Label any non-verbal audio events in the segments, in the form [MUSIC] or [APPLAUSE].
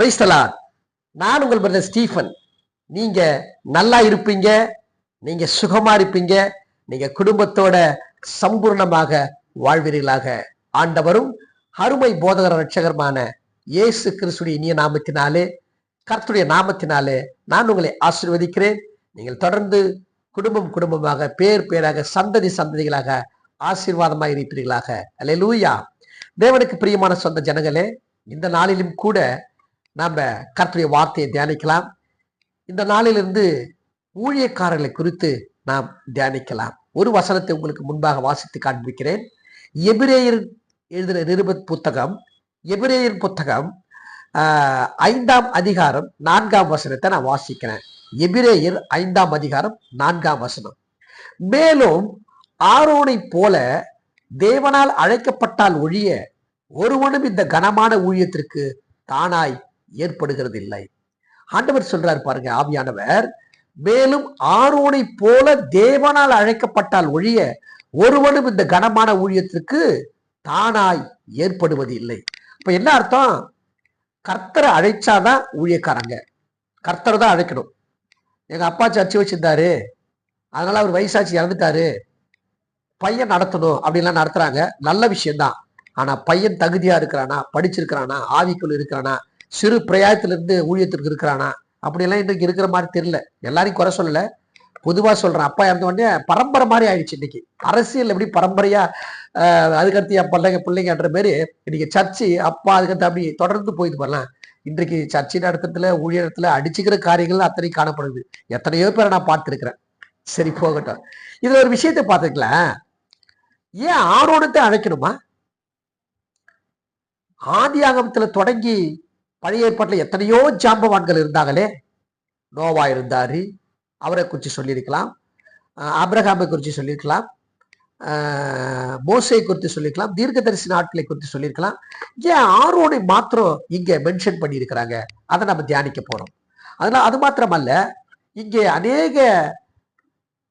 பிரைஸ்தலார் நான் உங்கள் brother Stephen நீங்க நல்லா இருப்பீங்க. நீங்க சுகமா இருப்பீங்க. நீங்க குடும்பத்தோட சம்பூர்ணமாக வாழ்வீர்களாக. ஆண்டவரும் அருமை போதகர ரட்சகருமான இயேசு கிறிஸ்துடைய இனிய நாமத்தினாலே கர்த்துடைய நாமத்தினாலே நான் உங்களை ஆசீர்வதிக்கிறேன். நீங்கள் தொடர்ந்து குடும்பம் குடும்பமாக பேர் பேராக சந்ததி சந்ததிகளாக ஆசீர்வாதமாக இருப்பீர்களாக அல்ல லூயா தேவனுக்கு பிரியமான சொந்த ஜனங்களே இந்த நாளிலும் கூட நாம் கர்த்தருடைய வார்த்தையை தியானிக்கலாம். இந்த நாளிலிருந்து ஊழியக்காரர்களை குறித்து நாம் தியானிக்கலாம். ஒரு வசனத்தை உங்களுக்கு முன்பாக வாசித்து காண்பிக்கிறேன். எபிரேயர் எழுதின நிருபத் புத்தகம் எபிரேயர் புத்தகம் ஐந்தாம் அதிகாரம் நான்காம் வசனத்தை நான் வாசிக்கிறேன். எபிரேயர் ஐந்தாம் அதிகாரம் நான்காம் வசனம். மேலும் ஆரோனைப் போல தேவனால் அழைக்கப்பட்டால் ஒழிய ஒருவனும் இந்த கனமான ஊழியத்திற்கு தானாய் ஏற்படுகிறது இல்லை ஆண்டவர் சொல்றார் பாருங்க ஆவியானவர் மேலும் ஆரோனை போல தேவனால் அழைக்கப்பட்டால் ஒழிய ஒருவனும் இந்த கனமான ஊழியத்திற்கு தானாய் ஏற்படுவது இல்லை இப்ப என்ன அர்த்தம்? கர்த்தரை அழைச்சாதான் ஊழியக்காரங்க. கர்த்தரை தான் அழைக்கணும். எங்க அப்பா சர்ச்சை வச்சிருந்தாரு. அதனால அவர் வயசாச்சு இறந்துட்டாரு. பையன் நடத்தணும் அப்படின்லாம் நடத்துறாங்க. நல்ல விஷயம்தான். ஆனா பையன் தகுதியா இருக்கிறானா? படிச்சிருக்கிறானா? ஆவிக்குள் இருக்கிறானா? சிறு பிரயாயத்திலிருந்து ஊழியத்திற்கு இருக்கிறானா? அப்படியெல்லாம் இன்றைக்கு இருக்கிற மாதிரி தெரியல. எல்லாரையும் குறை சொல்லல. பொதுவாக சொல்கிறேன் அப்பா இறந்த உடனே பரம்பரை மாதிரி ஆயிடுச்சு இன்னைக்கு அரசியல் எப்படி பரம்பரையா அதுக்கடுத்து என் பிள்ளைங்க பிள்ளைங்கன்ற மாரி இன்னைக்கு சர்ச்சு அப்பா அதுக்கடுத்து அப்படி தொடர்ந்து போயிட்டு வரலாம் இன்றைக்கு சர்ச்சை நடத்தத்துல ஊழியத்துல அடிச்சுக்கிற காரியங்கள் அத்தனை காணப்படுது. எத்தனையோ பேரை நான் பார்த்துருக்கிறேன். சரி போகட்டும். இதுல ஒரு விஷயத்தை பார்த்துக்கலாம் ஏன் ஆரோணத்தை அழைக்கணுமா? ஆதி ஆகமத்தில் தொடங்கி பழைய ஏற்பாட்டில் எத்தனையோ ஜாம்பவான்கள் இருந்தாங்களே நோவா இருந்தார் அவரை குறித்து சொல்லியிருக்கலாம். அஹ் குறித்து சொல்லியிருக்கலாம். மோசை குறித்து சொல்லியிருக்கலாம். தீர்க்கதரிசி நாட்களை குறித்து சொல்லியிருக்கலாம். ஏன் ஆரோனை மாத்திரம் இங்கே மென்ஷன் பண்ணியிருக்கிறாங்க? அதை நம்ம தியானிக்க போகிறோம் அதனால் அது மாத்திரமல்ல இங்கே அநேக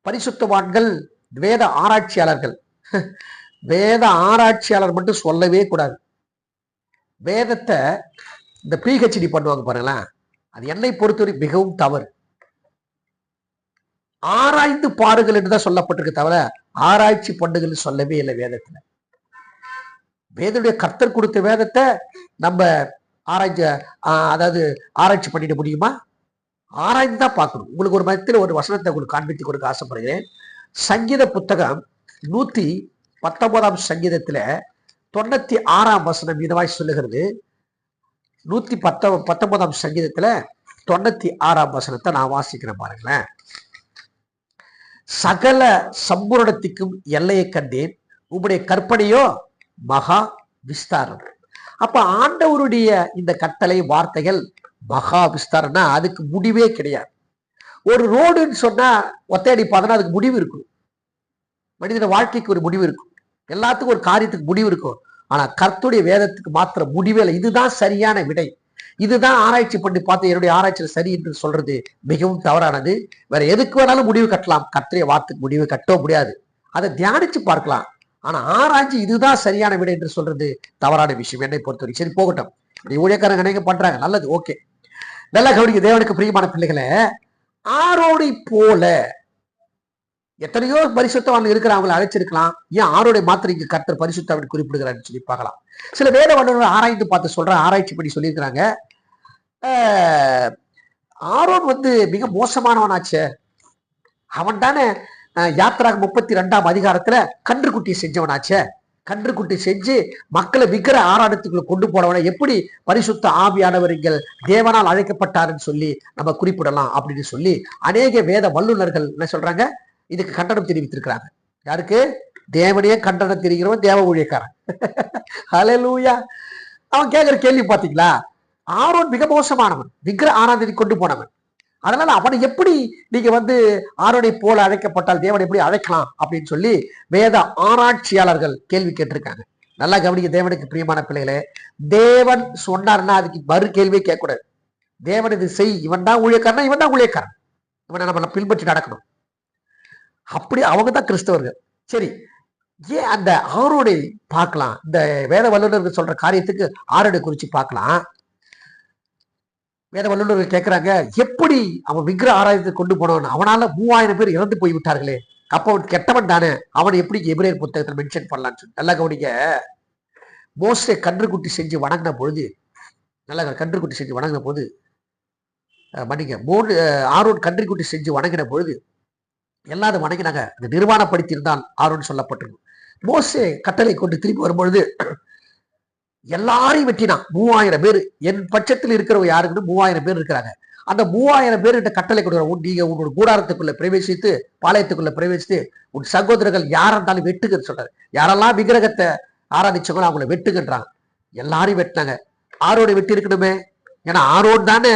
பரிசுத்தவான்கள் வேத ஆராய்ச்சியாளர்கள் [LAUGHS] வேத ஆராய்ச்சியாளர் மட்டும் சொல்லவே கூடாது. வேதத்தை இந்த பிஹெச்டி பண்ணுவாங்க பாருங்களேன். அது என்னை பொறுத்தவரை மிகவும் தவறு. ஆராய்ந்து பாருங்கள் என்று தான் சொல்லப்பட்டிருக்க தவிர ஆராய்ச்சி பண்ணுங்கள் சொல்லவே இல்லை வேதத்துல. வேதனுடைய கர்த்தர் கொடுத்த வேதத்தை நம்ம ஆராய்ச்சி அதாவது ஆராய்ச்சி பண்ணிட முடியுமா? ஆராய்ந்து தான் பார்க்கணும். உங்களுக்கு ஒரு மதத்தில் ஒரு வசனத்தை உங்களுக்கு காண்பித்து கொடுக்க ஆசைப்படுகிறேன். சங்கீத புத்தகம் நூத்தி பத்தொன்பதாம் சங்கீதத்துல தொண்ணூத்தி ஆறாம் வசனம் இதுவாய் சொல்லுகிறது. நூத்தி பத்த பத்தொன்பதாம் சங்கீதத்துல தொண்ணூத்தி ஆறாம் வசனத்தை நான் வாசிக்கிறேன் பாருங்களேன். சகல சம்பூரணத்துக்கும் எல்லையை கண்டேன். உம்முடைய கற்பனையோ மகா விஸ்தாரம். அப்ப ஆண்டவருடைய இந்த கட்டளை வார்த்தைகள் மகா விஸ்தாரம்னா அதுக்கு முடிவே கிடையாது. ஒரு ரோடுன்னு சொன்னா ஒத்தையடி பார்த்தனா அதுக்கு முடிவு இருக்கும். மனிதன வாழ்க்கைக்கு ஒரு முடிவு இருக்கும். எல்லாத்துக்கும் ஒரு காரியத்துக்கு முடிவு இருக்கும். ஆனா கர்த்துடைய வேதத்துக்கு மாத்திர முடிவே இல்லை. இதுதான் சரியான விடை. இதுதான் ஆராய்ச்சி பண்ணி பார்த்து என்னுடைய ஆராய்ச்சியில் சரி என்று சொல்றது மிகவும் தவறானது. வேற எதுக்கு வேணாலும் முடிவு கட்டலாம். கர்த்தருடைய வார்த்தைக்கு முடிவு கட்டவும் முடியாது. அதை தியானிச்சு பார்க்கலாம். ஆனா ஆராய்ச்சி இதுதான் சரியான விடை என்று சொல்றது தவறான விஷயம். என்னை பொறுத்தவரை. சரி போகட்டும். இப்படி ஊழியக்காரங்க நினைக்க பண்றாங்க. நல்லது ஓகே. நல்லா கவனிக்க தேவனுக்கு பிரியமான பிள்ளைகளை ஆரோடை போல எத்தனையோ பரிசுத்தவான் இருக்கிற அவங்களை அழைச்சிருக்கலாம். ஏன் ஆரோடைய மாத்திரைக்கு இங்க கர்த்தர் பரிசுத்தவன் குறிப்பிடுகிறான்னு சொல்லி பார்க்கலாம். சில வேத வல்லுநர்கள் ஆராய்ந்து பார்த்து சொல்ற ஆராய்ச்சி பண்ணி சொல்லியிருக்கிறாங்க. ஆரோன் வந்து மிக மோசமானவனாச்சே. அவன் தானே யாத்திராக முப்பத்தி ரெண்டாம் அதிகாரத்துல கன்றுக்குட்டி செஞ்சவனாச்சே. கன்றுக்குட்டி செஞ்சு மக்களை விக்கிர ஆராடத்துக்குள்ள கொண்டு போனவனை எப்படி பரிசுத்த ஆவியானவர்கள் தேவனால் அழைக்கப்பட்டாருன்னு சொல்லி நம்ம குறிப்பிடலாம் அப்படின்னு சொல்லி அநேக வேத வல்லுநர்கள் என்ன சொல்றாங்க? இதுக்கு கண்டனம் தெரிவித்திருக்கிறாங்க. யாருக்கு? தேவனையே கண்டனம் தெரிகிறவன் தேவ ஊழியக்காரன். ஹலலூயா அவன் கேட்கிற கேள்வி பார்த்தீங்களா ஆரோன் மிக மோசமானவன். விக்கிர ஆராதனை கொண்டு போனவன். அதனால அவனை எப்படி நீங்க வந்து ஆரோனை போல அழைக்கப்பட்டால் தேவனை எப்படி அழைக்கலாம் அப்படின்னு சொல்லி வேத ஆராய்ச்சியாளர்கள் கேள்வி கேட்டிருக்காங்க. நல்லா கவனிக்க தேவனுக்கு பிரியமான பிள்ளைகளே. தேவன் சொன்னார்னா அதுக்கு மறு கேள்வியே கேட்கக்கூடாது. தேவன் இது செய் இவன் தான் ஊழியக்காரனா இவன் தான் ஊழியக்காரன். இவனை நம்ம பின்பற்றி நடக்கணும். அப்படி அவங்க தான் கிறிஸ்தவர்கள். சரி ஏன் அந்த ஆரோடை பார்க்கலாம்? இந்த வேத வல்லுநர்கள் சொல்ற காரியத்துக்கு ஆரோடை குறித்து பார்க்கலாம். வேத வல்லுநர்கள் கேட்குறாங்க எப்படி அவன் விக்கிர ஆராயத்தை கொண்டு போனவன்? அவனால மூவாயிரம் பேர் இறந்து போய் விட்டார்களே. அப்போ அவன் கெட்டவன் தானே. அவனை எப்படி எபிரேர் புத்தகத்தில் மென்ஷன் பண்ணலாம்னு சொல்லி. நல்லா கவனிங்க. மோஸ்டே கன்றுக்குட்டி செஞ்சு வணங்கின பொழுது நல்லா கன்றுக்குட்டி செஞ்சு வணங்கின போது மன்னிங்க மூணு ஆரோன் கன்றுக்குட்டி செஞ்சு வணங்கின பொழுது எல்லாரும் வணங்கினாங்க இந்த நிர்வாணப்படுத்தியிருந்தான் ஆரோன் சொல்லப்பட்டிருக்கும். மோசே கட்டளை கொண்டு திரும்பி வரும்பொழுது எல்லாரையும் வெட்டினான். மூவாயிரம் பேர். என் பட்சத்தில் இருக்கிறவங்க யாருக்குன்னு மூவாயிரம் பேர் இருக்கிறாங்க. அந்த மூவாயிரம் பேர் கிட்ட கட்டளை கொடுக்குறாங்க நீங்க உன்னோட கூடாரத்துக்குள்ள பிரவேசித்து பாளையத்துக்குள்ள பிரவேசித்து உன் சகோதரர்கள் யாரா இருந்தாலும் வெட்டுக்குன்னு சொல்றாரு. யாரெல்லாம் விக்கிரகத்தை ஆராதிச்சவங்களோ அவங்கள வெட்டுங்கன்றாங்க. எல்லாரையும் வெட்டினாங்க. ஆரோட வெட்டி இருக்கணுமே ஏன்னா ஆரோன் தானே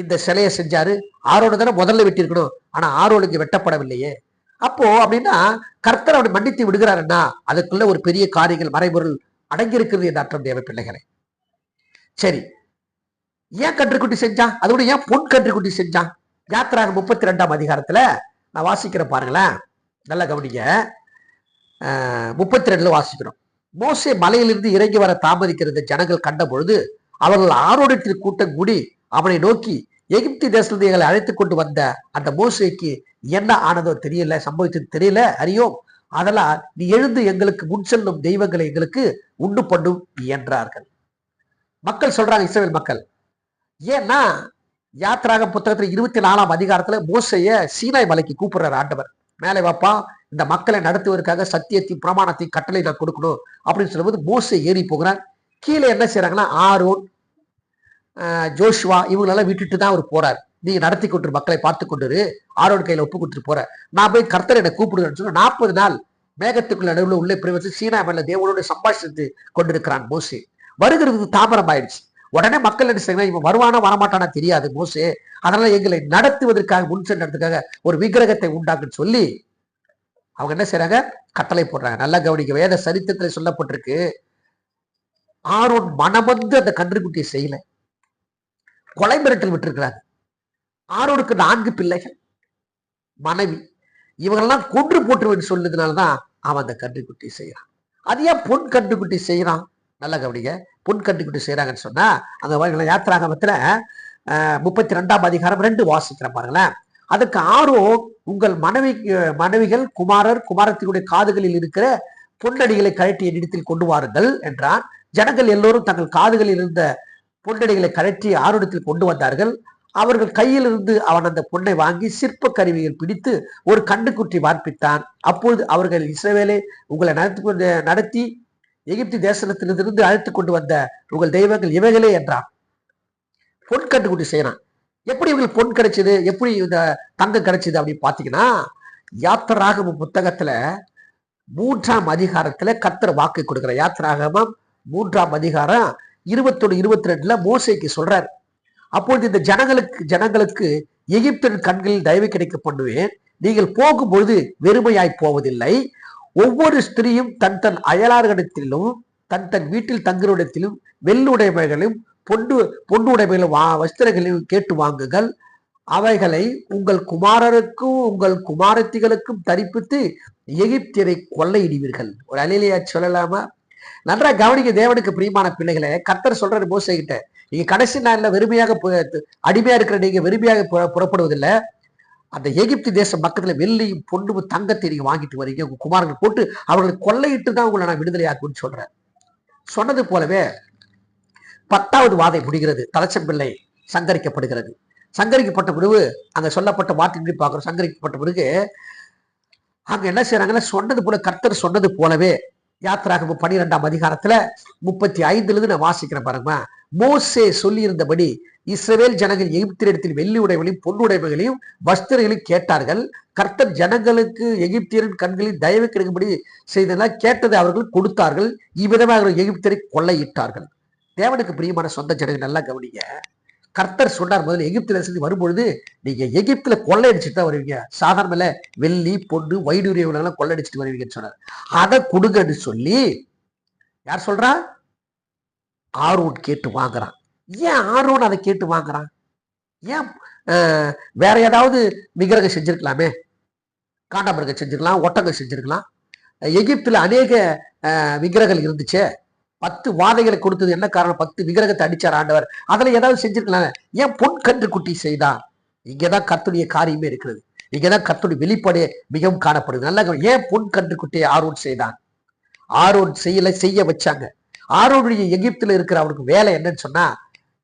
இந்த சிலையை செஞ்சாரு. ஆரோடு தானே முதல்ல வெட்டியிருக்கணும். ஆனால் ஆனா ஆரோனுக்கு வெட்டப்படவில்லையே. அப்போ அப்படின்னா கர்த்தர் அவனை மன்னித்து விடுகிறாருன்னா அதுக்குள்ள ஒரு பெரிய காரியங்கள் மறைபொருள் அடங்கியிருக்கிறது என்ற அர்த்தம் தேவ பிள்ளைகளை. சரி. ஏன் கன்றுக்குட்டி செஞ்சான்? அதோட ஏன் பொன் கன்றுக்குட்டி செஞ்சான்? யாத்திராக முப்பத்தி ரெண்டாம் அதிகாரத்துல நான் வாசிக்கிறேன் பாருங்களேன். நல்லா கவனிங்க. முப்பத்தி ரெண்டுல வாசிக்கிறோம். மோசே மலையிலிருந்து இறங்கி வர தாமதிக்கிறத ஜனங்கள் கண்ட பொழுது அவர்கள் ஆரோடத்தில் கூட்டம் கூடி அவனை நோக்கி எகிப்தி தேசத்திலிருந்து எங்களை அழைத்துக் கொண்டு வந்த அந்த மோசைக்கு என்ன ஆனதோ தெரியல சம்பவித்தது தெரியல அறியோம். அதெல்லாம் நீ எழுந்து எங்களுக்கு முன் செல்லும் தெய்வங்களை எங்களுக்கு உண்டு பண்ணும் என்றார்கள். மக்கள் சொல்றாங்க இஸ்ரேல் மக்கள் ஏன்னா யாத்திராக புத்தகத்துல இருபத்தி நாலாம் அதிகாரத்துல மோசைய சீனாய் மலைக்கு கூப்பிடுறாரு ஆண்டவர். மேலே வாப்பா இந்த மக்களை நடத்துவதற்காக சத்தியத்தையும் பிரமாணத்தையும் கட்டளை நான் கொடுக்கணும் அப்படின்னு சொல்லும்போது மோசை ஏறி போகிறார். கீழே என்ன செய்யறாங்கன்னா ஆரோன் ஜோஷ்வா இவங்களெல்லாம் விட்டுட்டு தான் அவர் போறார். நீங்க நடத்தி கொண்டு மக்களை பார்த்து கொண்டு ஆரோன் கையில ஒப்பு கொடுத்துட்டு போற நான் போய் கர்த்தர் என்னை கூப்பிடுறேன்னு சொன்னா நாற்பது நாள் மேகத்துக்குள்ள நடுவில் உள்ளே பிரவேசி சீனா மேல தேவனோட சம்பாஷித்து கொண்டிருக்கிறான் மோசே. வருகிறது தாமரம் ஆயிடுச்சு உடனே மக்கள் என்ன செய்யணும் இவன் வருவானா வரமாட்டானா தெரியாது மோசே. அதனால எங்களை நடத்துவதற்காக முன் சென்றதுக்காக ஒரு விக்கிரகத்தை உண்டாக்குன்னு சொல்லி அவங்க என்ன செய்யறாங்க கட்டளை போடுறாங்க. நல்லா கவனிக்க வேத சரித்திரத்தில் சொல்லப்பட்டிருக்கு. ஆரோன் மனமந்து அந்த கன்றுக்குட்டியை செய்யலை. கொலை மிரட்டல் விட்டிருக்கிறாங்க ஆரோனுக்கு நான்கு பிள்ளைகள் மனைவி. இவங்கெல்லாம் கொன்று போட்டுருவேன்னு சொன்னதுனாலதான் அவன் அந்த கன்றுக்குட்டி செய்யறான். அது ஏன் பொன் கன்றுக்குட்டி செய்யறான்? நல்லா கவனிங்க. பொன் கன்றுக்குட்டி செய்யறாங்கன்னு சொன்னா அந்த வகையில யாத்திராகமத்துல முப்பத்தி ரெண்டாம் அதிகாரம் ரெண்டு வாசிக்கிற பாருங்களேன். அதுக்கு ஆரோ உங்கள் மனைவி மனைவிகள் குமாரர் குமாரத்தினுடைய காதுகளில் இருக்கிற பொன்னடிகளை கழட்டி என்னிடத்தில் கொண்டு வாருங்கள் என்றான். ஜனங்கள் எல்லோரும் தங்கள் காதுகளில் இருந்த பொன்னடிகளை கழற்றி ஆரோடத்தில் கொண்டு வந்தார்கள். அவர்கள் கையிலிருந்து அவன் அந்த பொண்ணை வாங்கி சிற்ப கருவிகள் பிடித்து ஒரு கண்டுக்குட்டி வார்ப்பித்தான். அப்பொழுது அவர்கள் இஸ்ரவேலே உங்களை நடத்தி கொண்டு நடத்தி எகிப்து தேசத்திலிருந்து அழைத்து கொண்டு வந்த உங்கள் தெய்வங்கள் இவைகளே என்றான். பொன் கண்டுக்குட்டி செய்யறான். எப்படி இவங்களுக்கு பொன் கிடைச்சது? எப்படி இந்த தங்கம் கிடைச்சது அப்படின்னு பார்த்தீங்கன்னா யாத்திராகம புத்தகத்துல மூன்றாம் அதிகாரத்துல கத்தர் வாக்கு கொடுக்குற யாத்திராகமம் மூன்றாம் அதிகாரம் இருபத்தொன்னு இருபத்தி ரெண்டுல மோசைக்கு சொல்றாரு. அப்பொழுது இந்த ஜனங்களுக்கு ஜனங்களுக்கு எகிப்தின் கண்களில் தயவு கிடைக்க பண்ணுவேன். நீங்கள் போகும்பொழுது வெறுமையாய் போவதில்லை. ஒவ்வொரு ஸ்திரீயும் தன் தன் அயலார்களிடத்திலும் தன் தன் வீட்டில் தங்குறிடத்திலும் வெள்ளுடைமைகளையும் பொண்டு பொன்னுடைமைகளும் வா வஸ்திரங்களையும் கேட்டு வாங்குங்கள். அவைகளை உங்கள் குமாரருக்கும் உங்கள் குமாரத்திகளுக்கும் தரிப்பித்து எகிப்தியரை கொள்ளையிடுவீர்கள். ஒரு அலையிலையா சொல்லலாமா? நன்றா கவனிக்க தேவனுக்கு பிரியமான பிள்ளைகளை கர்த்தர் சொல்றாரு மோசை கிட்ட நீங்க கடைசி நாளில் வெறுமையாக அடிமையா இருக்கிற நீங்க வெறுமையாக புறப்படுவதில்லை. அந்த எகிப்து தேச மக்கத்துல வெள்ளியும் பொண்ணும் தங்கத்தை நீங்க வாங்கிட்டு வரீங்க. உங்க குமாரர்கள் போட்டு அவர்களை கொள்ளையிட்டு தான் உங்களை நான் விடுதலையாக்குன்னு சொல்றேன். சொன்னது போலவே பத்தாவது வாதை முடிகிறது. தலச்சம்பிள்ளை சங்கரிக்கப்படுகிறது. சங்கரிக்கப்பட்ட பிறகு அங்க சொல்லப்பட்ட வார்த்தை பார்க்குறோம். சங்கரிக்கப்பட்ட பிறகு அங்க என்ன செய்யறாங்கன்னா சொன்னது போல கர்த்தர் சொன்னது போலவே யாத்திராகம பனிரெண்டாம் அதிகாரத்துல முப்பத்தி ஐந்துல இருந்து நான் வாசிக்கிறேன் பாருங்க மோசே சொல்லியிருந்தபடி இஸ்ரவேல் ஜனங்கள் எகிப்தியரிடத்தில் வெள்ளி உடைமைகளையும் பொன்னுடைமைகளையும் வஸ்திரங்களையும் கேட்டார்கள். கர்த்தர் ஜனங்களுக்கு எகிப்தியரின் கண்களில் தயவு கிடைக்கும்படி செய்ததெல்லாம் கேட்டதை அவர்கள் கொடுத்தார்கள். இவ்விதமாக அவர்கள் எகிப்தியரை கொள்ளையிட்டார்கள். தேவனுக்கு பிரியமான சொந்த ஜனங்கள் நல்லா கவனிங்க. கர்த்தர் சொன்னார் முதல்ல எகிப்துல தேசத்துக்கு வரும்பொழுது நீங்க எகிப்துல கொள்ளையடிச்சுட்டு தான் வருவீங்க. சாதாரண வெள்ளி பொண்ணு வைடூரியவர்களெல்லாம் கொள்ளையடிச்சிட்டு வருவீங்கன்னு சொன்னார். அதை கொடுங்கன்னு சொல்லி யார் சொல்றா? ஆர்வன் கேட்டு வாங்குறான். ஏன் ஆர்வன் அதை கேட்டு வாங்குறான்? ஏன் வேற ஏதாவது விக்கிரகம் செஞ்சிருக்கலாமே? காண்டாமிருகம் செஞ்சிருக்கலாம் ஒட்டகம் செஞ்சிருக்கலாம். எகிப்துல அநேக விக்கிரகங்கள் இருந்துச்சே. பத்து வாதைகளை கொடுத்தது என்ன காரணம்? பத்து விக்கிரகத்தை அடிச்சார் ஆண்டவர். அதில் ஏதாவது செஞ்சிருக்கலாம் ஏன் பொன் கன்று குட்டி செய்தான்? இங்கதான் கத்துடைய காரியமே இருக்கிறது. இங்கதான் கத்துடைய வெளிப்பாடே மிகவும் காணப்படுது. நல்லா ஏன் பொன் கன்று குட்டியை ஆரோன் செய்தான்? ஆரோன் செய்யல செய்ய வச்சாங்க. ஆரோனுடைய எகிப்தில் இருக்கிற அவனுக்கு வேலை என்னன்னு சொன்னா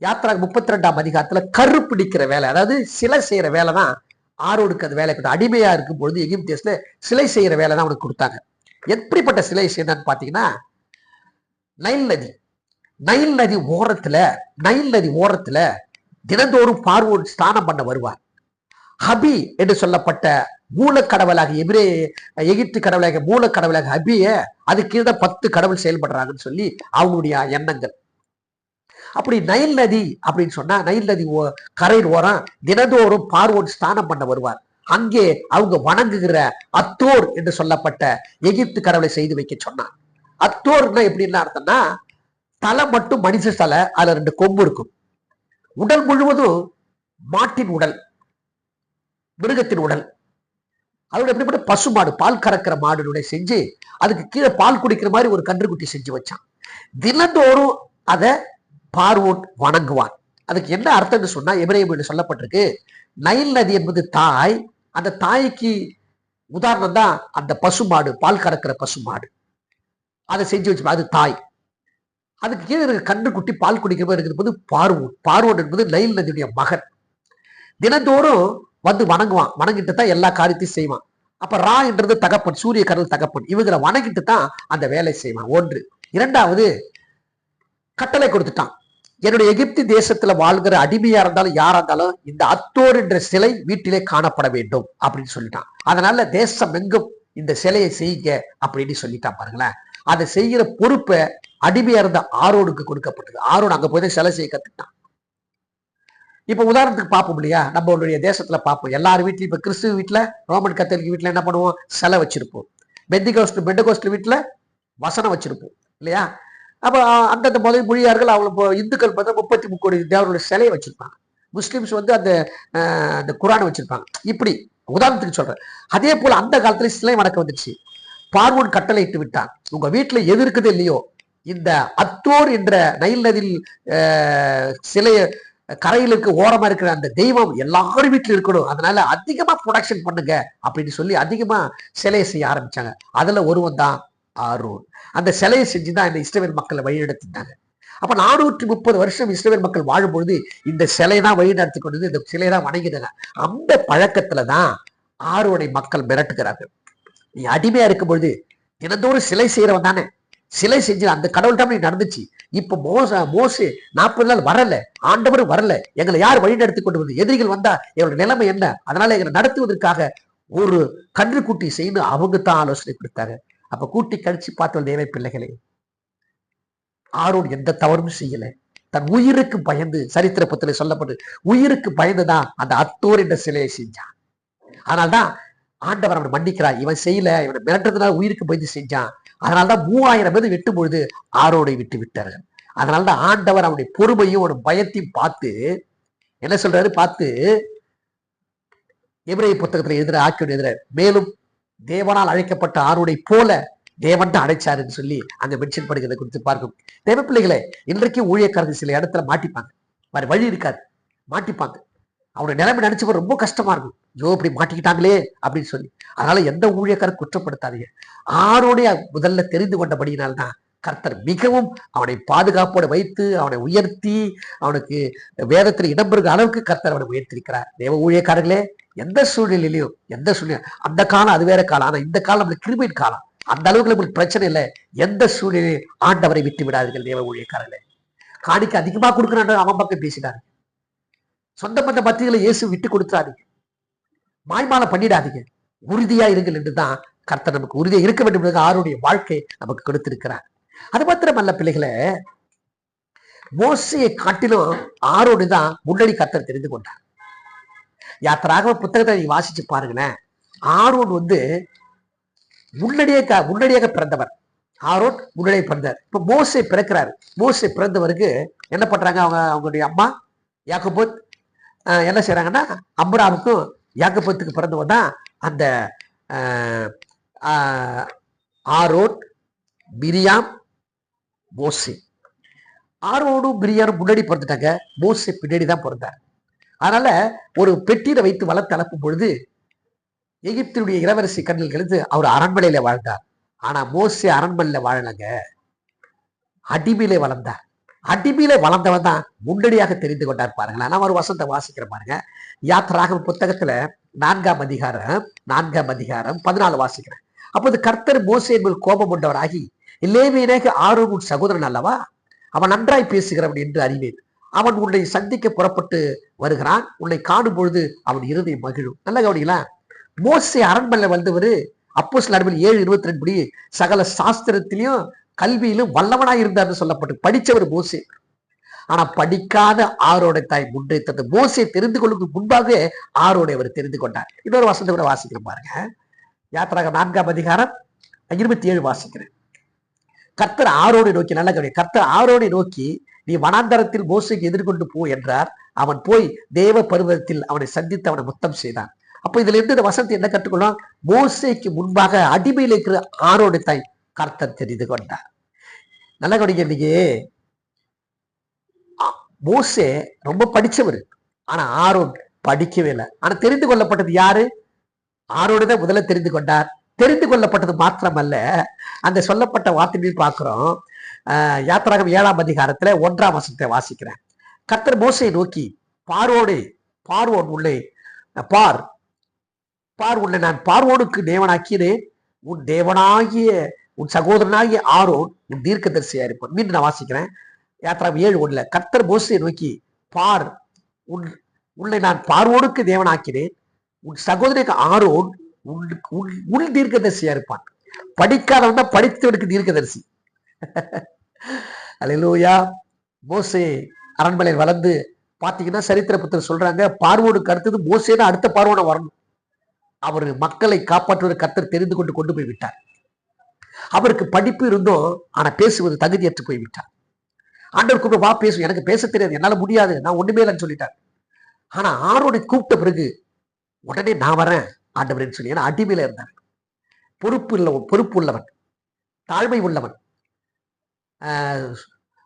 யாத்ரா முப்பத்தி ரெண்டாம் அதிகாரத்துல கரு பிடிக்கிற வேலை. அதாவது சிலை செய்யற வேலை தான் ஆரோனுக்கு அது வேலை கொடுத்து அடிமையா இருக்கும் பொழுது எகிப்து தேசத்துல சிலை செய்யற வேலை தான் அவனுக்கு கொடுத்தாங்க. எப்படிப்பட்ட சிலை செய்தான்னு பாத்தீங்கன்னா நைல் நதி. நைல் நதி ஓரத்துல நைல் நதி ஓரத்துல தினந்தோறும் பார்வோன் ஸ்நானம் பண்ண வருவார். ஹபி என்று சொல்லப்பட்ட மூலக்கடவுளாக எபிரே எகிப்து கடவுளாக மூலக்கடவுளாக ஹபிய அது கீழே பத்து கடவுள் செயல்படுறாங்கன்னு சொல்லி அவங்களுடைய எண்ணங்கள். அப்படி நைல் நதி அப்படின்னு சொன்னா நைல் நதி ஓ- கரை ஓரம் தினந்தோறும் பார்வோன் ஸ்நானம் பண்ண வருவார். அங்கே அவங்க வணங்குகிற அத்தோர் என்று சொல்லப்பட்ட எகிப்து கடவுளை செய்து வைக்க சொன்னான் அத்தோர்னா எப்படின்னா அர்த்தம்னா தலை மட்டும் மனுஷ தலை அதுல ரெண்டு கொம்பு இருக்கும். உடல் முழுவதும் மாட்டின் உடல் மிருகத்தின் உடல். அதோட எப்படிப்பட்ட பசுமாடு பால் கறக்கிற மாடுடைய செஞ்சு அதுக்கு கீழே பால் குடிக்கிற மாதிரி ஒரு கன்றுக்குட்டி செஞ்சு வச்சான். தினந்தோறும் அதை பார்வோன் வணங்குவான். அதுக்கு என்ன அர்த்தம்னு சொன்னா எபிரேயம் சொல்லப்பட்டிருக்கு நைல் நதி என்பது தாய் அந்த தாய்க்கு உதாரணம் தான் அந்த பசுமாடு பால் கறக்கிற பசுமாடு அதை செஞ்சு வச்சு அது தாய். அதுக்கு கீழே இருக்க கன்றுக்குட்டி பால் குடிக்கிற மாதிரி இருக்கிறது பார்வோன். பார்வோன் என்பது நைல் நதியுடைய மகன். தினந்தோறும் வந்து வணங்குவான். வணங்கிட்டு தான் எல்லா காரியத்தையும் செய்வான். அப்ப ரா என்றது தகப்பன் சூரிய கடல் தகப்பன். இவங்களை வணங்கிட்டு தான் அந்த வேலை செய்வான். ஒன்று. இரண்டாவது கட்டளை கொடுத்துட்டான். என்னுடைய எகிப்தி தேசத்துல வாழ்கிற அடிமையா இருந்தாலும் யாரா இருந்தாலும் இந்த அத்தோர் என்ற சிலை வீட்டிலே காணப்பட வேண்டும் அப்படின்னு சொல்லிட்டான். அதனால தேசம் எங்கும் இந்த சிலையை செய்யுங்க அப்படின்னு சொல்லிட்டான் பாருங்களேன். அதை செய்கிற பொறுப்பை அடிமையா இருந்த ஆரோனுக்கு கொடுக்கப்பட்டது. ஆரோன் அங்க போய் தான் சிலை செய்ய கத்துக்கிட்டான். இப்ப உதாரணத்துக்கு பார்ப்போம் இல்லையா? நம்மளுடைய தேசத்துல பார்ப்போம். எல்லார் வீட்லயும் இப்ப கிறிஸ்துவ வீட்டுல ரோமன் கத்தோலிக்க வீட்டுல என்ன பண்ணுவோம்? சிலை வச்சிருப்போம். பெந்திகோஸ்ட் பெண்டகோஸ்ட் வீட்டுல வசனம் வச்சிருப்போம். இல்லையா? அப்ப அந்தந்த முதல் மொழியார்கள் அவங்க இப்போ இந்துக்கள் பார்த்தா முப்பத்தி முக்கோடி தேவருடைய சிலையை வச்சிருப்பாங்க. முஸ்லிம்ஸ் வந்து அந்த அந்த குரானை வச்சிருப்பாங்க. இப்படி உதாரணத்துக்கு சொல்றேன். அதே போல அந்த காலத்துல சிலை வணக்கம் வந்துச்சு பார்வோன் கட்டளை இட்டு விட்டான். உங்க வீட்டுல எது இருக்குது இல்லையோ இந்த அத்தோர் என்ற நைல் நதியில் சிலைய கரையில் இருக்க ஓரமா இருக்கிற அந்த தெய்வம் எல்லாரும் வீட்டுல இருக்கணும். அதனால அதிகமா ப்ரொடக்ஷன் பண்ணுங்க அப்படின்னு சொல்லி அதிகமா சிலையை செய்ய ஆரம்பிச்சாங்க. அதுல ஒருவன் தான் ஆரோன். அந்த சிலையை செஞ்சுதான் இந்த இஸ்ரவேல் மக்களை வழிநடத்திட்டாங்க அப்ப நானூற்றி முப்பது வருஷம் இஸ்ரவேல் மக்கள் வாழும்பொழுது இந்த சிலை தான் வழி கொண்டது இந்த சிலையை தான் வணங்கினாங்க அந்த பழக்கத்துல தான் ஆரோனை மக்கள் மிரட்டுகிறார்கள். நீ அடிமையா இருக்கும் பொழுது தினந்தோறும் சிலை செய்யறவன் தானே. சிலை செஞ்சு அந்த கடவுள்கிட்ட நீ நடந்துச்சு. இப்ப மோச மோசு நாற்பது நாள் வரல ஆண்டவரும் வரல. எங்களை யார் வழி நடத்தி கொண்டு வந்து எதிரிகள் வந்தா எங்களோட நிலைமை என்ன? அதனால எங்களை நடத்துவதற்காக ஒரு கன்றுக்குட்டி செய்து அவங்க தான் ஆலோசனை கொடுத்தாங்க அப்ப கூட்டி கழிச்சு பார்த்த தேவை பிள்ளைகளே ஆரோன் எந்த தவறும் செய்யல. தன் உயிருக்கு பயந்து சரித்திர சரித்திரப்பத்தில் சொல்லப்பட்டு உயிருக்கு பயந்துதான் அந்த அத்தோர் என்ற சிலையை செஞ்சான். அதனால்தான் ஆண்டவர் அவனை மன்னிக்கிறார். இவன் செய்யல இவனை மிரட்டுறதுனால உயிருக்கு பயந்து செஞ்சான். அதனால்தான் மூவாயிரம் பேர் வெட்டும் பொழுது ஆரோனை விட்டு விட்டார்கள். அதனால்தான் ஆண்டவர் அவனுடைய பொறுமையும் அவனுடைய பயத்தையும் பார்த்து என்ன சொல்றாரு? பார்த்து எபிரேய புத்தகத்துல எதிர ஆக்கியோட எதிர மேலும் தேவனால் அழைக்கப்பட்ட ஆரோடை போல தேவன் தான் அழைச்சாருன்னு சொல்லி அங்க மென்ஷன் பண்ணுகிறத குறித்து பார்க்கும். தேவ பிள்ளைகளே இன்றைக்கு ஊழியக்காரர்கள் சில இடத்துல மாட்டிப்பாங்க. வேற வழி இருக்காது. மாட்டிப்பாங்க. அவனுடைய நிலைமை நினைச்சு ரொம்ப கஷ்டமா இருக்கும். ஐயோ இப்படி மாட்டிக்கிட்டாங்களே அப்படின்னு சொல்லி. அதனால எந்த ஊழியக்காரர் குற்றப்படுத்தாதீங்க. ஆரோடைய முதல்ல தெரிந்து கொண்டபடியினால்தான் கர்த்தர் மிகவும் அவனை பாதுகாப்போடு வைத்து அவனை உயர்த்தி அவனுக்கு வேதத்தில் இடம்பெறுகிற அளவுக்கு கர்த்தர் அவனை உயர்த்திருக்கிறார் தேவ ஊழியக்காரர்களே எந்த சூழ்நிலையிலையும் எந்த சூழ்நிலை அந்த காலம் அது வேற காலம். ஆனால் இந்த காலம் நம்மளுக்கு கிருமியின் காலம். அந்த அளவுக்கு நம்மளுக்கு பிரச்சனை இல்லை. எந்த சூழ்நிலையும் ஆண்டவரை விட்டு விடாதீர்கள் தேவ ஊழியக்காரர்களே. காணிக்கு அதிகமா கொடுக்கணும் அவன் பக்கம் பேசினாரு. சொந்த பந்த இயேசு விட்டு கொடுத்துறாதீங்க. மாய்மால பண்ணிடாதீங்க. உறுதியா இருங்கள் என்றுதான் கர்த்தர் நமக்கு உறுதியா இருக்க வேண்டும் என்று ஆருடைய வாழ்க்கை நமக்கு கொடுத்திருக்கிறார். அது மாத்திரமல்ல பிள்ளைகளை மோசையை காட்டிலும் ஆரோடு தான் முன்னணி கர்த்தர் தெரிந்து கொண்டார். யாத்திராக புத்தகத்தை நீங்க வாசிச்சு பாருங்களேன். ஆரோன் வந்து முன்னடியே முன்னடியாக பிறந்தவர். ஆரோன் முன்னடியே பிறந்தார். இப்ப மோசை பிறக்கிறாரு. மோசை பிறந்தவருக்கு என்ன பண்றாங்க அவங்க அவங்களுடைய அம்மா? யாக்கோபோத் என்ன செய்கிறாங்கன்னா அம்ராவுக்கும் யாக்கப்பத்துக்கு பிறந்தவன் தான் அந்த ஆரோன் மிரியாம் மோசே. ஆரோனும் பிரியாரும் முன்னாடி பிறந்துட்டாங்க. மோசே பின்னாடி தான் பிறந்தார். அதனால ஒரு பெட்டியில வைத்து வளர்த்து அனுப்பும் பொழுது எகிப்தினுடைய இளவரசி கண்ணில் கழித்து அவர் அரண்மனையில வாழ்ந்தார். ஆனா மோசே அரண்மனையில வாழலங்க. அடிமையிலே வளர்ந்தார். அடிமையில வளர்ந்தவன் தான் முன்னடியாக தெரிந்து கொண்டார் பாருங்களேன். நான் ஒரு வசந்த வாசிக்கிற பாருங்க. யாத்திராக புத்தகத்துல நான்காம் அதிகாரம் நான்காம் அதிகாரம் பதினாலு வாசிக்கிறேன். அப்போது கர்த்தர் மோசே என்பது கோபம் கொண்டவராகி லேவியனேக ஆரோன் உன் சகோதரன் அல்லவா? அவன் நன்றாய் பேசுகிறவன் என்று அறிவேன். அவன் உன்னை சந்திக்க புறப்பட்டு வருகிறான். உன்னை காணும் பொழுது அவன் இறுதி மகிழும். நல்ல கவனிங்களா? மோசே அரண்மனையில் வந்தவர் அப்போ சில ஏழு இருபத்தி ரெண்டு படி சகல சாஸ்திரத்திலையும் கல்வியிலும் வல்லவனாய் இருந்தார்னு சொல்லப்பட்டு படித்தவர் மோசே. ஆனா படிக்காத ஆரோட தாய் முன்னே மோசே தெரிந்து கொள்ளும் முன்பாக ஆரோடை அவர் தெரிந்து கொண்டார். இன்னொரு வசனத்தை கூட வாசிக்கிறேன் பாருங்க. யாத்திராக நான்காம் அதிகாரம் இருபத்தி ஏழு வாசிக்கிறேன். கர்த்தர் ஆரோனை நோக்கி நல்ல கவி கர்த்தர் ஆரோனை நோக்கி நீ வனாந்தரத்தில் மோசைக்கு எதிர்கொண்டு போ என்றார். அவன் போய் தேவ பருவத்தில் அவனை சந்தித்து அவனை முத்தம் செய்தான். அப்ப இதுல இருந்து இந்த வசனத்தை என்ன கற்றுக்கொள்ளும் மோசைக்கு முன்பாக அடிமையில் இருக்கிற ஆரோனை தாய் கர்த்தர் தெரிந்து கொண்டார். நல்ல கொடிங்க இன்னைக்கு. மோசே ரொம்ப படிச்சவர். ஆனா ஆரோன் படிக்கவே இல்லை. ஆனா தெரிந்து கொள்ளப்பட்டது யாரு? ஆரோடு தான் முதல்ல தெரிந்து கொண்டார். தெரிந்து கொள்ளப்பட்டது மாத்திரமல்ல. அந்த சொல்லப்பட்ட வார்த்தையில் பார்க்கிறோம். ஆஹ், யாத்திராகம் ஏழாம் அதிகாரத்துல ஒன்றாம் வசத்தை வாசிக்கிறேன். கர்த்தர் மோசையை நோக்கி பார்வோடு பார்வோன் உள்ளே பார். பார் உன்னை நான் பார்வோனுக்கு தேவனாக்கினேன். உன் தேவனாகிய உன் சகோதரனாகிய ஆரோன் உன் தீர்க்கதரிசியா இருப்பான். மீண்டும் நான் வாசிக்கிறேன். யாத்திராகம் ஏழு ஒண்ணுல கர்த்தர் மோசை நோக்கி பார் உன் உன்னை நான் பார்வோனுக்கு தேவனாக்கினேன். உன் சகோதரிக்கு ஆரோன் உன் உள் உன் தீர்க்கதரிசியா இருப்பான். படிக்காதவன் தான் படித்தவனுக்கு தீர்க்கதரிசி. [LAUGHS] அலையிலோயா மோசே அரண்மனையில் வளர்ந்து பாத்தீங்கன்னா சரித்திர புத்தர் சொல்றாங்க பார்வோனுக்கு அடுத்தது மோசே தான் அடுத்த பார்வோனை வரணும். அவர் மக்களை காப்பாற்றுவதை கர்த்தர் தெரிந்து கொண்டு கொண்டு போய் விட்டார். அவருக்கு படிப்பு இருந்தும் ஆனால் பேசுவது தகுதியற்று போய் விட்டார் ஆண்டவர் கூப்பிட்டு வா பேசும் எனக்கு பேச தெரியாது என்னால் முடியாது நான் ஒன்றுமே இல்லைன்னு சொல்லிட்டார். ஆனால் ஆரோனை கூப்பிட்ட பிறகு உடனே நான் வரேன் ஆண்டவரேன்னு சொல்லி ஏன்னா அடிமையில இருந்தார். பொறுப்பு உள்ளவன் பொறுப்பு உள்ளவன். தாழ்மை உள்ளவன்.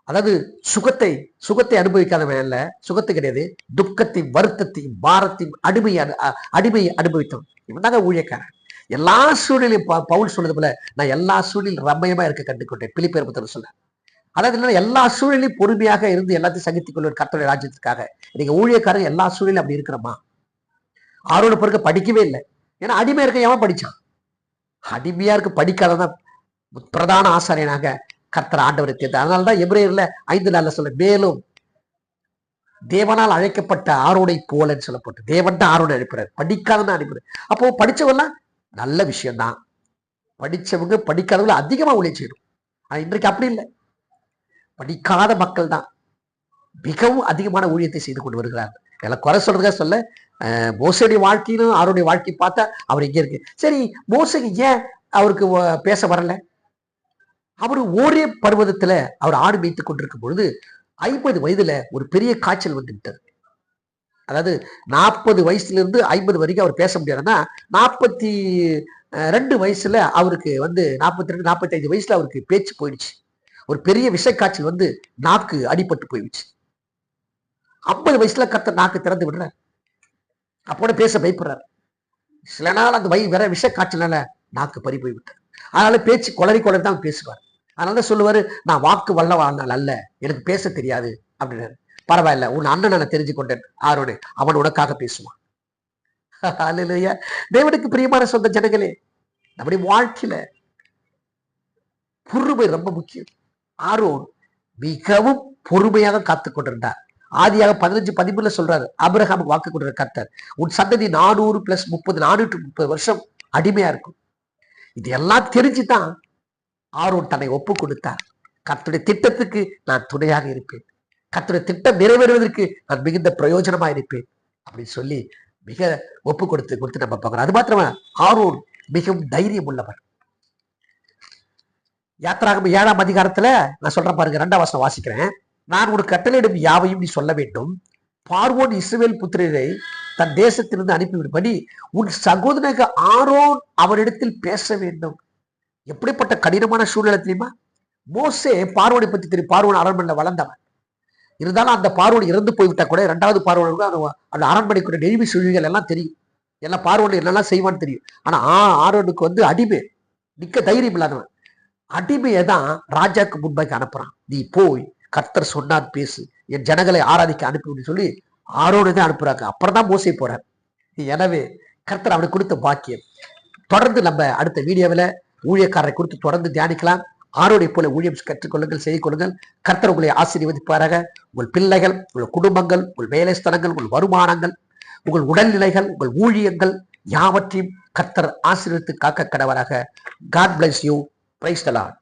அதாவது சுகத்தை சுகத்தை அனுபவிக்காதவன் அல்ல சுகத்தை கிடையாது துக்கத்தையும் வருத்தத்தையும் பாரத்தையும் அடிமை அனு- அடிமையை அனுபவித்தவன். இவன் தாங்க ஊழியக்காரன். எல்லா சூழ்நிலையும் ப- பவுல் சொன்னது போல நான் எல்லா சூழ்நிலையும் ரம்மயமா இருக்க கண்டுக்கொண்டேன் பிலிப்பேர் புத்தகம் சொன்னேன் அதாவது என்னன்னா எல்லா சூழலையும் பொறுமையாக இருந்து எல்லாத்தையும் சகித்துக் கொள்வது கர்த்தருடைய ராஜ்யத்துக்காக நீங்க ஊழியக்காரங்க எல்லா சூழலும் அப்படி இருக்கிறோமா? ஆரோட பிறகு படிக்கவே இல்லை. ஏன்னா அடிமையா இருக்க எவன் படிச்சான். அடிமையா இருக்க படிக்காததான் பிரதான ஆசாரியனாக கர்த்தர் ஆண்டவரை அதனால அதனாலதான் எபிரேயர்ல ஐந்து நாள்ல சொல்ல மேலும் தேவனால் அழைக்கப்பட்ட ஆரோடை போலன்னு சொல்லப்பட்டு தேவன் தான் ஆரோனை அனுப்புறாரு படிக்காதவன் அனுப்புறாரு அப்போ படிச்சவெல்லாம் நல்ல விஷயம்தான். படிச்சவங்க படிக்காதவங்க அதிகமாக ஊழியம் செய்யணும் ஆனால் இன்றைக்கு அப்படி இல்லை. படிக்காத மக்கள் தான் மிகவும் அதிகமான ஊழியத்தை செய்து கொண்டு வருகிறார்கள். எல்லாம் குறை சொல்றதுக்காக சொல்ல மோசடி வாழ்க்கையிலும் அவருடைய வாழ்க்கையை பார்த்தா அவர் இங்கே இருக்கு. சரி மோசடி ஏன் அவருக்கு பேச வரல? அவர் ஒரே பருவதத்தில் அவர் ஆடு வைத்துக் கொண்டிருக்கும் பொழுது ஐம்பது வயதுல ஒரு பெரிய காய்ச்சல் வந்து விட்டது. அதாவது நாற்பது வயசுலேருந்து ஐம்பது வரைக்கும் அவர் பேச முடியாதுன்னா நாற்பத்தி ரெண்டு வயசுல அவருக்கு வந்து நாற்பத்தி ரெண்டு நாற்பத்தி ஐந்து வயசுல அவருக்கு பேச்சு போயிடுச்சு. ஒரு பெரிய விஷக்காய்ச்சல் வந்து நாக்கு அடிபட்டு போயிடுச்சு. ஐம்பது வயசுல கத்த நாக்கு திறந்து விடுறார். அப்போட பேச பயப்படுறார். சில நாள் அந்த வய வேற விஷக்காய்ச்சல நாக்கு பறி போய் விட்டார் அதனால பேச்சு குளறி குளறி தான் பேசுவார். அதனால தான் சொல்லுவாரு நான் வாக்கு வல்ல வாழ்நாள் அல்ல எனக்கு பேச தெரியாது அப்படின்னாரு பரவாயில்ல உன் அண்ணன் நான் தெரிஞ்சு கொண்டேன் ஆரோடு அவன் உனக்காக பேசுவான். தேவனுக்கு பிரியமான சொந்த ஜனங்களே நம்முடைய வாழ்க்கையில பொறுமை ரொம்ப முக்கியம். ஆரோன் மிகவும் பொறுமையாக காத்து கொண்டிருந்தார். ஆதியாக பதினஞ்சு பதிமூணுல சொல்றாரு அபிரகாம் வாக்கு கொடுற கர்த்தர் உன் சந்ததி நானூறு பிளஸ் முப்பது நானூற்று முப்பது வருஷம் அடிமையா இருக்கும். இது எல்லாம் தெரிஞ்சுதான் ஆரோன் தன்னை ஒப்பு கொடுத்தார். கர்த்துடைய திட்டத்துக்கு நான் துணையாக இருப்பேன். கத்துடைய திட்டம் நிறைவேறுவதற்கு நான் மிகுந்த பிரயோஜனமா இருப்பேன். அப்படின்னு சொல்லி மிக ஒப்பு கொடுத்து கொடுத்து நம்ம பார்க்கிறோம். அது மாத்திரமா ஆரூர் மிகவும் தைரியம் உள்ளவர் யாத்திராகம் ஏழாம் அதிகாரத்துல நான் சொல்றேன் பாருங்க ரெண்டாம் வசனம் வாசிக்கிறேன். நான் ஒரு கட்டளையிடும் யாவையும் நீ சொல்ல வேண்டும். பார்வோன் இஸ்ரேல் புத்திரரை தன் தேசத்திலிருந்து அனுப்பிவிடும்படி உன் சகோதரக ஆரோன் அவரிடத்தில் பேச வேண்டும். எப்படிப்பட்ட கடினமான சூழ்நிலை தெரியுமா? மோசே பார்வனை பத்தி தெரியும். பார்வன் அரண்மனையில் வளர்ந்தவன். இருந்தாலும் அந்த பார்வன் இறந்து போய்விட்டால் கூட ரெண்டாவது பார்வனுக்கு அந்த அந்த அரண்மனைக்குரிய நெருவி சுழிகள் எல்லாம் தெரியும். எல்லாம் பார்வன் என்னெல்லாம் செய்வான்னு தெரியும். ஆனால் ஆ ஆரோனுக்கு வந்து அடிமை. நிற்க தைரியம் இல்லாதவன். அடிமையை தான் ராஜாக்கு முன்பாக அனுப்புறான். நீ போய் கர்த்தர் சொன்னார் பேசு. என் ஜனங்களை ஆராதிக்க அனுப்பி சொல்லி ஆரோனை தான் அனுப்புறாங்க. அப்புறம் தான் மோசை போறார். எனவே கர்த்தர் அவனுக்கு கொடுத்த பாக்கியம். தொடர்ந்து நம்ம அடுத்த வீடியோவில் ஊழியக்காரரை கொடுத்து தொடர்ந்து தியானிக்கலாம். ஆரோடைய போல ஊழியம் கற்றுக்கொள்ளுங்கள் செய்து கொள்ளுங்கள். கர்த்தர் உங்களை ஆசீர்வதிப்பாராக. உங்கள் பிள்ளைகள் உங்கள் குடும்பங்கள் உங்கள் வேலை ஸ்தலங்கள் உங்கள் வருமானங்கள் உங்கள் உடல்நிலைகள் உங்கள் ஊழியங்கள் யாவற்றையும் கர்த்தர் ஆசீர்வித்து காக்க கடவராக காட் பிளஸ் யூ பிரைஸ் தலான்